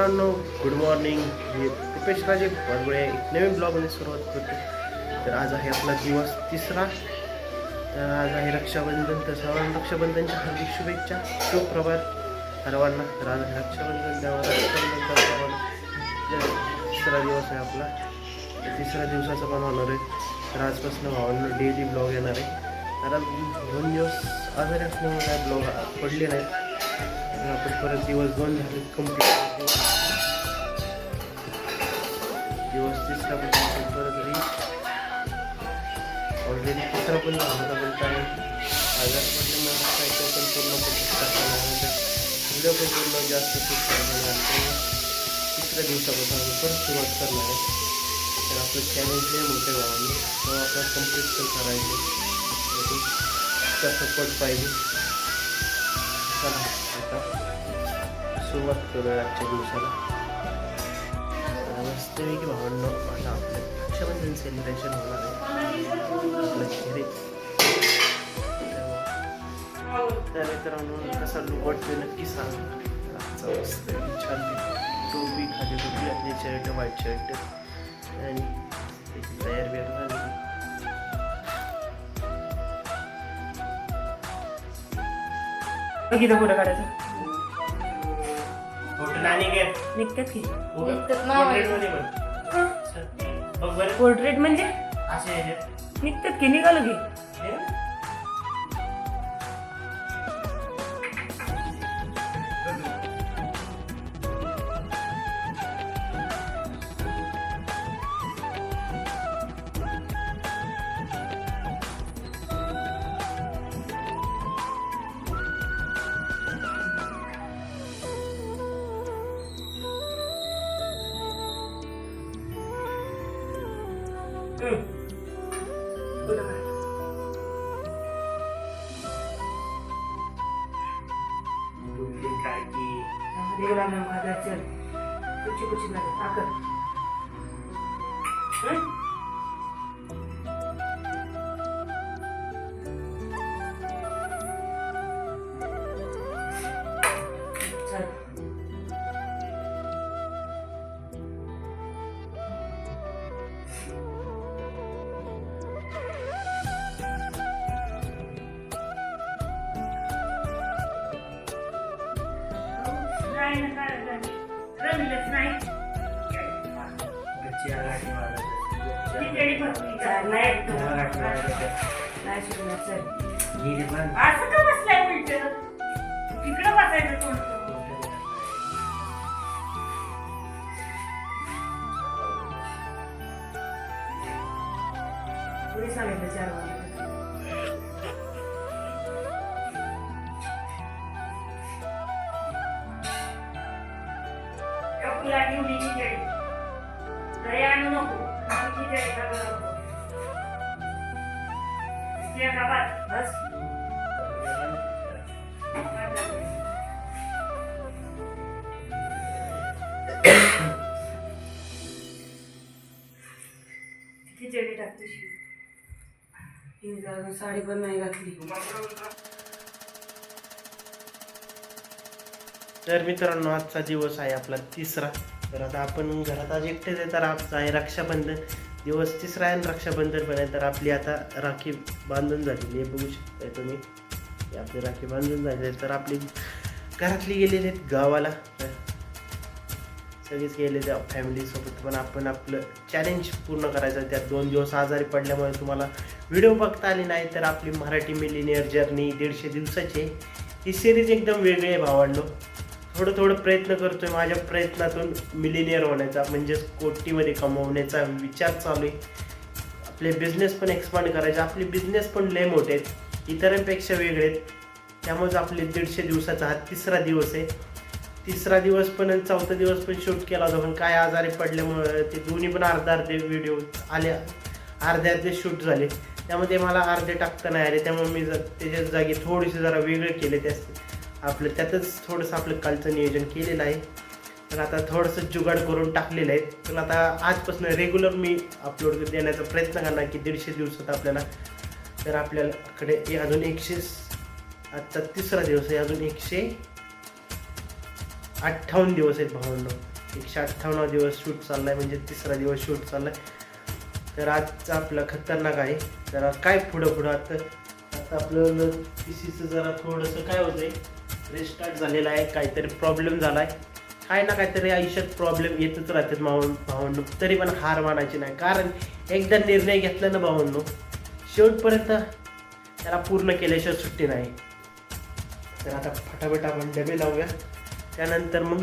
मित्रांनो good morning मी रुपेश राजे बरगुळे एक नवीन ब्लॉगमध्ये सुरुवात करतो. तर आज आहे आपला दिवस तिसरा. तर आज आहे रक्षाबंधन. तर सर्वांना रक्षाबंधनच्या हार्दिक शुभेच्छा. सुप्रभात सर्वांना तर आज आहे रक्षाबंधन. द्यावा रक्षाबंधन तिसरा दिवस आहे आपला. तिसऱ्या दिवसाचा पण होणार आहे. तर आजपासून भावांना डेली ब्लॉग येणार आहे. तर दोन दिवस आजारी असल्यामुळे काय ब्लॉग पडले नाही तर आपण परत दिवस दोन झाले कंप्लीट दिवस तिसरा पण परत री ऑलरेडी तिसरा पण होता पण काय आजार पडल्यामुळे काय तो पण पूर्ण व्हिडिओ पण पूर्ण जास्त त्यामुळे तिसऱ्या दिवसापासून आपण परत सुरुवात करणार आहे तर आपलं चॅलेंज लय मोठे भावांनी तो आपल्याला कंप्लीट पण करायचं सपोर्ट पाहिजे सुरुवात करूया आजच्या दिवसाला. वास्तविक भावंड. भावांनो आता आपलं रक्षाबंधन सेलिब्रेशन होणार आहे. आपलं तर मित्रांनो कसा लुक वाटतोय नक्की सांग. आजचा मस्त छान टोपी खाली टोपी आपली शर्ट व्हाईट शर्ट आणि तयार बियार झाली किती फोटो काढायचा? निघतात की. निघतात ना. पोर्ट्रेटमध्ये पण. बघ बरं. पोर्ट्रेट म्हणजे? असे. निघतात की निघालो की? हे? फोटो काढ. डुबली काय की देवला नाम खाता चल कुछ कुछ ना आकर चल नाही आहे. केळी का? नाही आघाडी मारत आहे. नाही शिकणार चल गेली पण. असं का बसलाय उलट तिकडं बसायचं थोडं पुढे सांगितलं चार वाजता तुला निवडी नको नको गावात बस टाकते शिव साडी पण नाही घातली तर मित्रांनो आजचा दिवस आहे आपला तिसरा. तर आता आपण घरात आज एकटेच आहे तर आजचा आहे रक्षाबंधन. दिवस तिसरा आहे आणि रक्षाबंधन पण आहे तर आपली आता राखी बांधून झालेली आहे बघू शकताय तुम्ही. आपली राखी बांधून झालेली आहे तर आपली घरातली गेलेली आहेत गावाला. तर सगळेच गेले त्या फॅमिलीसोबत पण आपण आपलं चॅलेंज पूर्ण करायचं त्यात दोन दिवस आजारी पडल्यामुळे तुम्हाला व्हिडिओ बघता आले नाही तर आपली मराठी मिलिनियर जर्नी दीडशे दिवसाची आहे. ही सिरीज एकदम वेगळी आहे भावांडो थोडं थोडं प्रयत्न करतोय माझ्या प्रयत्नातून मिलिनियर होण्याचा म्हणजेच कोटीमध्ये कमवण्याचा विचार चालू आहे. आपले बिझनेस पण एक्सपांड करायचे. आपले बिझनेस पण लय मोठे आहेत. इतरांपेक्षा वेगळे आहेत. त्यामुळेच आपले दीडशे दिवसाचा हा तिसरा दिवस आहे. तिसरा दिवस पण आणि चौथा दिवस पण शूट केला होता पण काय आजारी पडल्यामुळे ते दोन्ही पण अर्धा अर्धे व्हिडिओ आले. अर्धे अर्धे शूट झाले. त्यामध्ये मला अर्धे टाकता नाही आले. त्यामुळे मी जर त्याच्या जागी थोडेसे जरा वेगळे केले त्या आपलं त्यातच थोडंसं आपलं कालचं नियोजन केलेलं आहे. तर आता थोडंसं जुगाड करून टाकलेलं आहे. पण आता आजपासून रेग्युलर मी अपलोड देण्याचा प्रयत्न करणार की दीडशे दिवसात आपल्याला तर आपल्याकडे अजून एकशे आजचा तिसरा दिवस आहे. अजून एकशे अठ्ठावन्न दिवस आहेत भावंड एकशे अठ्ठावन्न दिवस शूट आहे म्हणजे तिसरा दिवस शूट आहे तर आजचा आपला खतरनाक आहे. तर काय पुढं पुढं आता आता आपलं पी सीचं जरा थोडंसं काय होतंय रिस्टार्ट झालेला आहे काहीतरी प्रॉब्लेम झाला आहे काय ना काहीतरी आयुष्यात प्रॉब्लेम येतच राहतात भावंड भावंड तरी पण हार मानायची नाही. कारण एकदा निर्णय घेतला ना भावंडो शेवटपर्यंत त्याला पूर्ण केल्याशिवाय सुट्टी नाही. तर आता फटाफट आपण डबे लावूया. त्यानंतर मग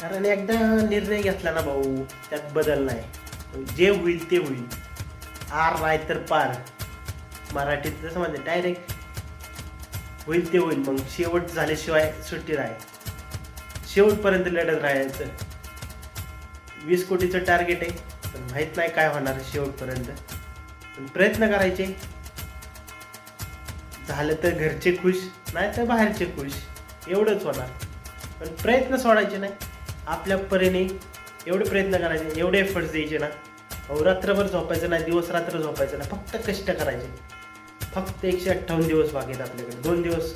कारण एकदा निर्णय घेतला ना भाऊ त्यात बदल नाही. जे होईल ते होईल. आर नाही तर पार. मराठीत जसं म्हणते डायरेक्ट होईल ते होईल मग शेवट झाल्याशिवाय सुट्टी राहाय शेवटपर्यंत लढत राहायचं. वीस कोटीचं टार्गेट आहे पण माहीत नाही काय होणार शेवटपर्यंत. पण प्रयत्न करायचे. झालं तर घरचे खुश नाही तर बाहेरचे खुश. एवढंच होणार. पण प्रयत्न सोडायचे नाही. आपल्या परीने एवढे प्रयत्न करायचे एवढे एफर्ट्स द्यायचे ना. रात्रभर झोपायचं नाही दिवस रात्र झोपायचं ना फक्त कष्ट करायचे. फक्त एकशे अठ्ठावन्न दिवस बाकी आहेत आपल्याकडे. दोन दिवस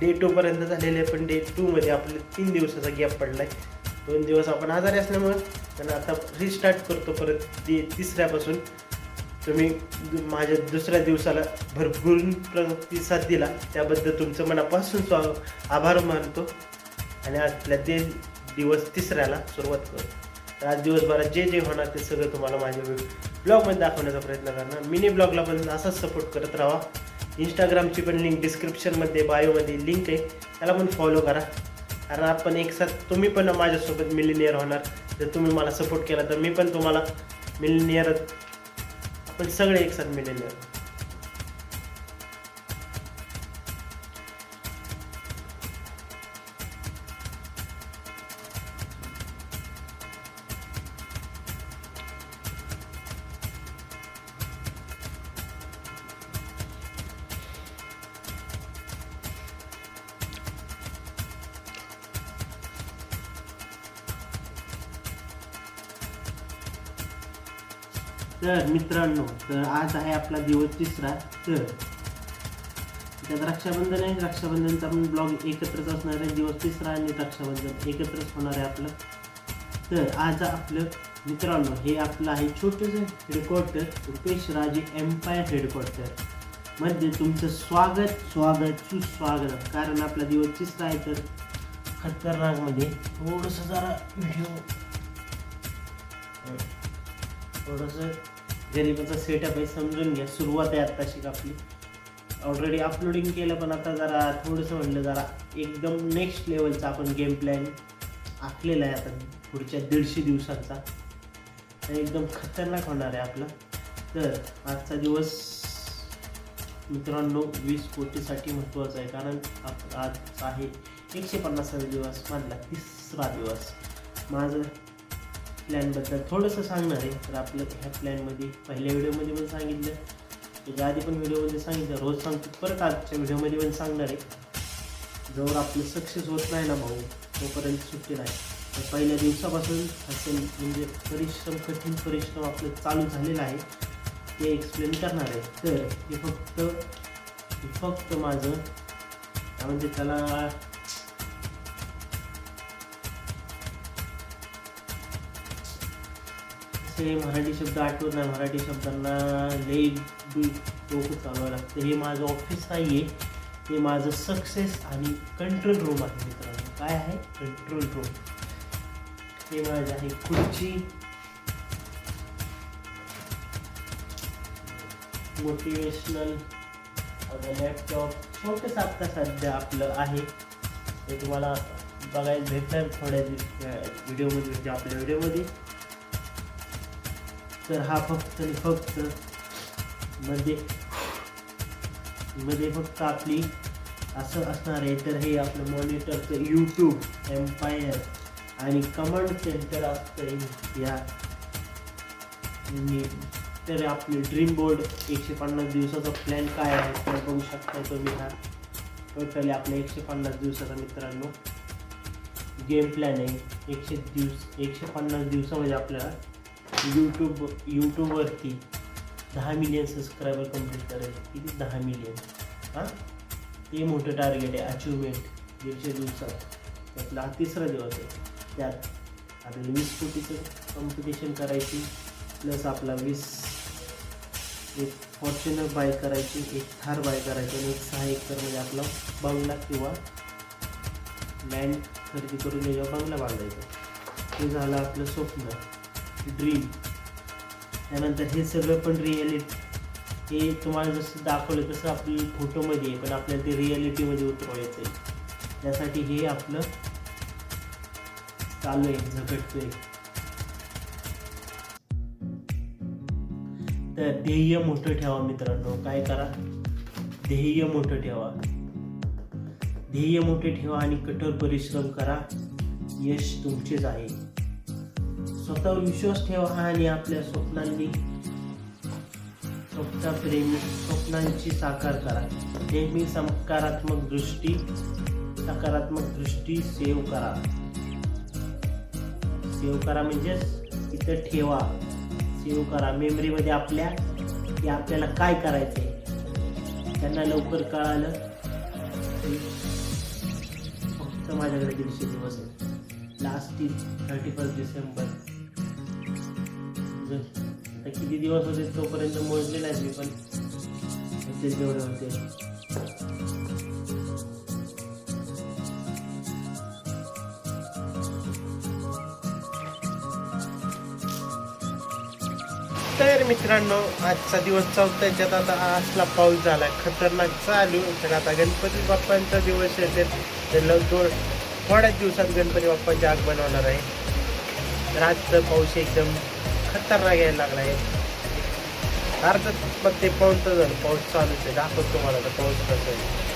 डे टूपर्यंत झालेले आहे, पण डे टूमध्ये आपले तीन दिवसाचा गॅप पडला आहे दोन दिवस आपण आजारी असल्यामुळं त्यांना आता रिस्टार्ट करतो परत ती तिसऱ्यापासून. तुम्ही माझ्या दुसऱ्या दिवसाला भरपूर प्रतिसाद दिला. त्याबद्दल तुमचं मनापासून स्वा आभार मानतो. आणि आपल्या ते दिवस तिसऱ्याला सुरुवात करतो. तर आज दिवसभरात जे जे होणार ते सगळं तुम्हाला माझ्या ब्लॉगमध्ये दाखवण्याचा प्रयत्न करणार. मिनी ब्लॉगला पण असाच सपोर्ट करत राहा. इंस्टाग्रामची पण लिंक डिस्क्रिप्शनमध्ये बायोमध्ये लिंक आहे. त्याला पण फॉलो करा. कारण आपण एक साथ तुम्ही पण माझ्यासोबत मिलिनियर होणार. जर तुम्ही मला सपोर्ट केला तर मी पण तुम्हाला मिलिनियर आपण सगळे एक साथ मिलिनियर तर मित्रांनो तर आज आहे आपला दिवस तिसरा तर त्यात रक्षाबंधन आहे. रक्षाबंधनचा पण ब्लॉग एकत्रच असणार आहे. दिवस तिसरा आणि रक्षाबंधन एकत्रच होणार आहे आपलं. तर आज आपलं मित्रांनो हे आपलं आहे छोटंसं हेडक्वार्टर रुपेश राजे एम्पायर हेडक्वार्टरमध्ये तुमचं स्वागत स्वागत सुस्वागत कारण आपला दिवस तिसरा आहे तर खतरनाकमध्ये थोडंसं जरा व्हिडिओ थोडंसं गरिबाचा सेटअप आहे समजून घ्या. सुरुवात आहे आत्ताशी आपली. ऑलरेडी अपलोडिंग केलं पण आता जरा थोडंसं म्हणलं जरा एकदम नेक्स्ट लेवलचा आपण गेम प्लॅन आखलेला आहे आता पुढच्या दीडशे दिवसांचा. तर एकदम खतरनाक होणार आहे आपला. तर आजचा दिवस मित्रांनो वीस कोटीसाठी महत्त्वाचा आहे कारण आप आज आहे एकशे पन्नासावा दिवस मधला तिसरा दिवस. माझं प्लॅनबद्दल थोडंसं सांगणार आहे. तर आपलं ह्या प्लॅनमध्ये पहिल्या व्हिडिओमध्ये पण सांगितलं. त्याच्या आधी पण व्हिडिओमध्ये सांगितलं. रोज सांगतो परत आजच्या व्हिडिओमध्ये पण सांगणार आहे. जोवर आपलं सक्सेस होत नाही ना भाऊ तोपर्यंत सुट्टी नाही. तर पहिल्या दिवसापासून असेल म्हणजे परिश्रम कठीण परिश्रम आपलं चालू झालेला आहे. ते एक्सप्लेन करणार आहे. तर हे फक्त हे फक्त माझं म्हणजे त्याला असे मराठी शब्द आठवत नाही. मराठी शब्दांना लई डोकं चालवावं लागतं. हे माझं ऑफिस नाही आहे हे माझं सक्सेस आणि कंट्रोल रूम आहे मित्रांनो. काय आहे? कंट्रोल रूम हे माझं आहे खुर्ची. मोटिवेशनल लॅपटॉप छोटंसं आत्ता सध्या आपलं आहे. ते तुम्हाला बघायला भेटणार थोड्या व्हिडिओमध्ये म्हणजे आपल्या व्हिडिओमध्ये तर हा फक्त आणि फक्त मध्ये मध्ये फक्त आपली असं असणार आहे. तर हे आपलं मॉनिटरचं यूट्यूब एम्पायर आणि कमांड सेंटर असतं या तर आपले ड्रीम बोर्ड एकशे पन्नास दिवसाचा प्लॅन काय आहे तर बघू शकता तुम्ही हा. टोटली आपल्या एकशे पन्नास दिवसाचा मित्रांनो गेम प्लॅन आहे. एकशे दिवस एकशे पन्नास दिवसामध्ये आपल्याला यूट्यूब यूट्यूबवरती दहा मिलियन सबस्क्रायबर कंप्लीट करायचे. किती? दहा मिलियन हां? ते मोठं टार्गेट आहे अचिव्हमेंट दीडशे दिवसात. त्यातला हा तिसरा दिवस आहे. त्यात आपल्याला वीस कोटीचं कॉम्पिटिशन करायची प्लस आपला वीस एक फॉर्च्युनर बाय करायची एक थार बाय करायची आणि एक सहा एकरमध्ये म्हणजे आपला बंगला किंवा लँड खरेदी करून याच्यावर बंगला बांधायचा. हे झालं आपलं स्वप्न. ड्रीम त्यानंतर हे सगळं पण रिॲलिटी हे तुम्हाला जसं दाखवलं तसं आपली फोटोमध्ये आहे पण आपल्याला ते रिॲलिटीमध्ये उतरवायचं आहे त्यासाठी हे आपलं चालू आहे झगडतोय तर ध्येय मोठं ठेवा मित्रांनो काय करा? ध्येय मोठं ठेवा. ध्येय मोठे ठेवा आणि कठोर परिश्रम करा. यश तुमचेच आहे. स्वतःवर विश्वास ठेवा आणि आपल्या स्वप्नांनी स्वप्न प्रेमी स्वप्नांची साकार करा. नेहमी सकारात्मक दृष्टी सकारात्मक दृष्टी सेव करा. सेव करा म्हणजेच इथं ठेवा. सेव करा. मेमरीमध्ये आपल्या की आपल्याला काय करायचंय? त्यांना लवकर कळालं फक्त माझ्याकडे दीडशे दिवस आहे लास्ट थर्टी फर्स्ट डिसेंबर आता किती दिवस होते तोपर्यंत मोजले नाहीत मी पण. होते जेवढे होते. तर मित्रांनो आजचा दिवस चौथा याच्यात आता असला पाऊस झाला खतरनाक चालू तर आता गणपती बाप्पांचा दिवस येते. तर लवकर थोड्याच दिवसात गणपती बाप्पांची आग बनवणार आहे. तर आजचं पाऊस एकदम खतरनाक यायला लागला आहे अर्धच मग ते पाऊस तर झालं. पाऊस चालूच आहे. दाखवतो तुम्हाला तर पाऊस कसं आहे.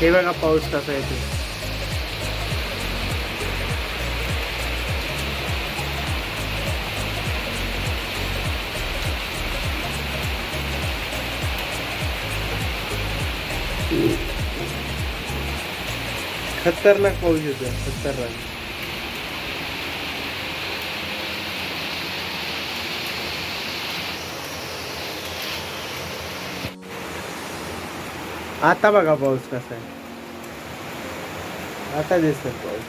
हे बघा पाऊस कसा येतो खतरनाक पाऊस येतो खतरनाक. आता बघा पाऊस कसा आहे. आता दिसत पाऊस.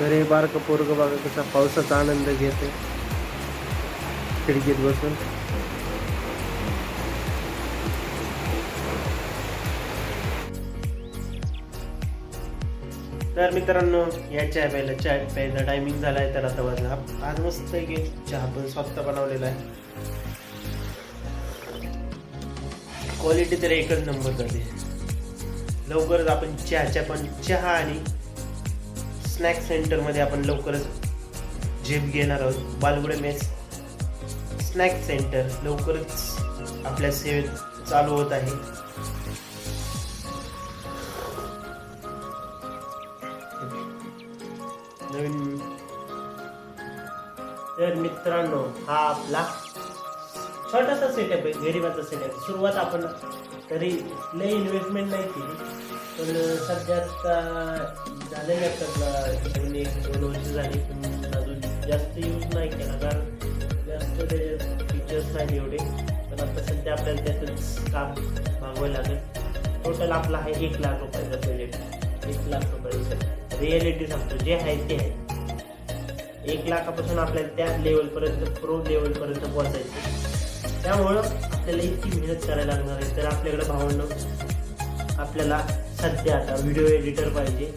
तर हे बारकं पोरग बघा कसा पावसाचा आनंद घेते खिडकीत बसून. तर मित्रांनो या चहा प्यायला चहा प्यायचा टायमिंग झाला आहे तर आता वाजला आज मस्त आहे की चहा पण स्वस्त बनवलेला आहे. क्वालिटी तर एकच नंबर झाली लवकरच आपण चहाच्या पण चहा आणि स्नॅक सेंटरमध्ये आपण लवकरच झेप घेणार आहोत. बालगुडे मेस स्नॅक सेंटर लवकरच आपल्या सेवेत चालू होत आहे. मित्रांनो हा आपला छोटासा सेटअप आहे गरीबाचा सेटअप सुरुवात आपण तरी लय इन्व्हेस्टमेंट नाही केली पण सध्या आता झालेले दोन एक दोन वर्ष झाली पण अजून जास्त यूज नाही केला. कारण जास्त त्याचे फीचर्स नाही एवढे पण आता सध्या आपल्याला त्यातच काम मागवायला लागेल. टोटल आपला आहे एक लाख रुपयाचा बजेट एक लाख रुपयाचं. रिॲलिटी सांगतो जे आहे ते आहे. एक लाखापासून आपल्याला त्या लेवलपर्यंत प्रो लेवलपर्यंत पोहोचायचं त्यामुळं आपल्याला इतकी मेहनत करायला लागणार आहे. तर आपल्याकडे भावंड आपल्याला सध्या आता व्हिडिओ एडिटर पाहिजे.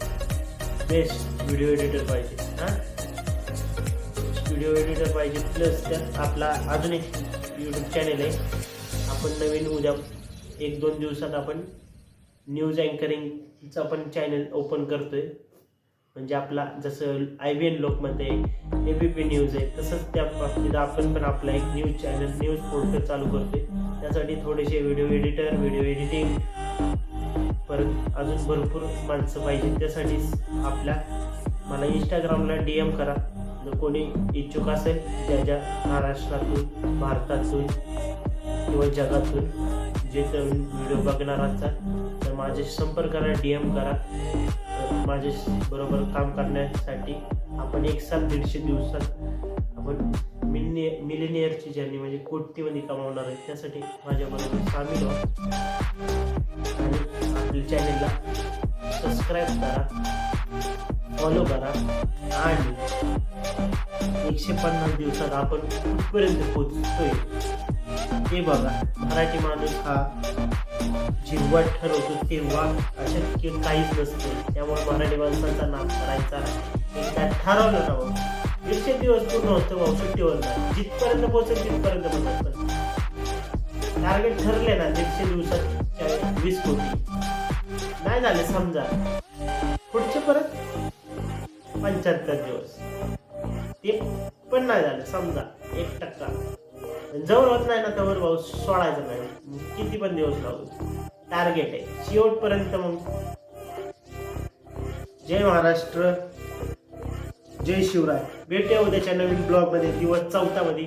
बेस्ट व्हिडिओ एडिटर पाहिजे. हां? व्हिडिओ एडिटर पाहिजे. प्लस त्यात आपला अजून एक यूट्यूब चॅनेल आहे. आपण नवीन उद्या एक दोन दिवसात आपण न्यूज अँकरिंगचा पण चॅनल ओपन करतोय. म्हणजे आपला जसं आय बी एन लोकमध्ये ए बी पी न्यूज आहे तसंच त्या बाबतीत आपण पण आपला एक न्यूज चॅनल न्यूज पोर्टल चालू करतोय. त्यासाठी थोडेसे व्हिडिओ एडिटर व्हिडिओ एडिटिंग परत अजून भरपूर माणसं पाहिजे. त्यासाठी आपल्या मला इंस्टाग्रामला डी एम करा. जर कोणी इच्छुक असेल ज्या ज्या महाराष्ट्रातून भारतातून किंवा जगातून जे तर व्हिडिओ बघणार असतात तर माझ्याशी संपर्क करा डी एम करा. तर माझ्या बरोबर काम करण्यासाठी आपण एक साथ दीडशे दिवसात आपण मिनी मिलेनियरची जर्नी म्हणजे कोटीमध्ये कमावणार आहे. त्यासाठी माझ्याबरोबर सामील व्हा आणि आपल्या चॅनेलला सबस्क्राईब करा फॉलो करा आणि एकशे पन्नास दिवसात आपण कुठपर्यंत पोहोचतोय हे बघा. मराठी माणूस हा जेव्हा ठरवतो तेव्हा अशक्य काहीच नसते. त्यामुळे मराठी माणसाचा नाम करायचा एकदा ठरवलं ना हो. एकशे दीडशे दिवस पूर्ण होतं भाऊ सुट्टीवर जिथपर्यंत पोहोचेल तिथपर्यंत पोहोचत टार्गेट ठरले ना दीडशे दिवसात वीस कोटी. नाही झाले समजा. पुढचे परत? पंच्याहत्तर दिवस. ते पण नाही झालं समजा. एक टक्का. जवळ होत नाही ना त्यावर भाऊ सोडायचं नाही. किती पण दिवस लागू टार्गेट आहे. शेवटपर्यंत मग. जय महाराष्ट्र. जय शिवराय. भेटूया उद्याच्या नवीन ब्लॉगमध्ये दिवस चौथा मध्ये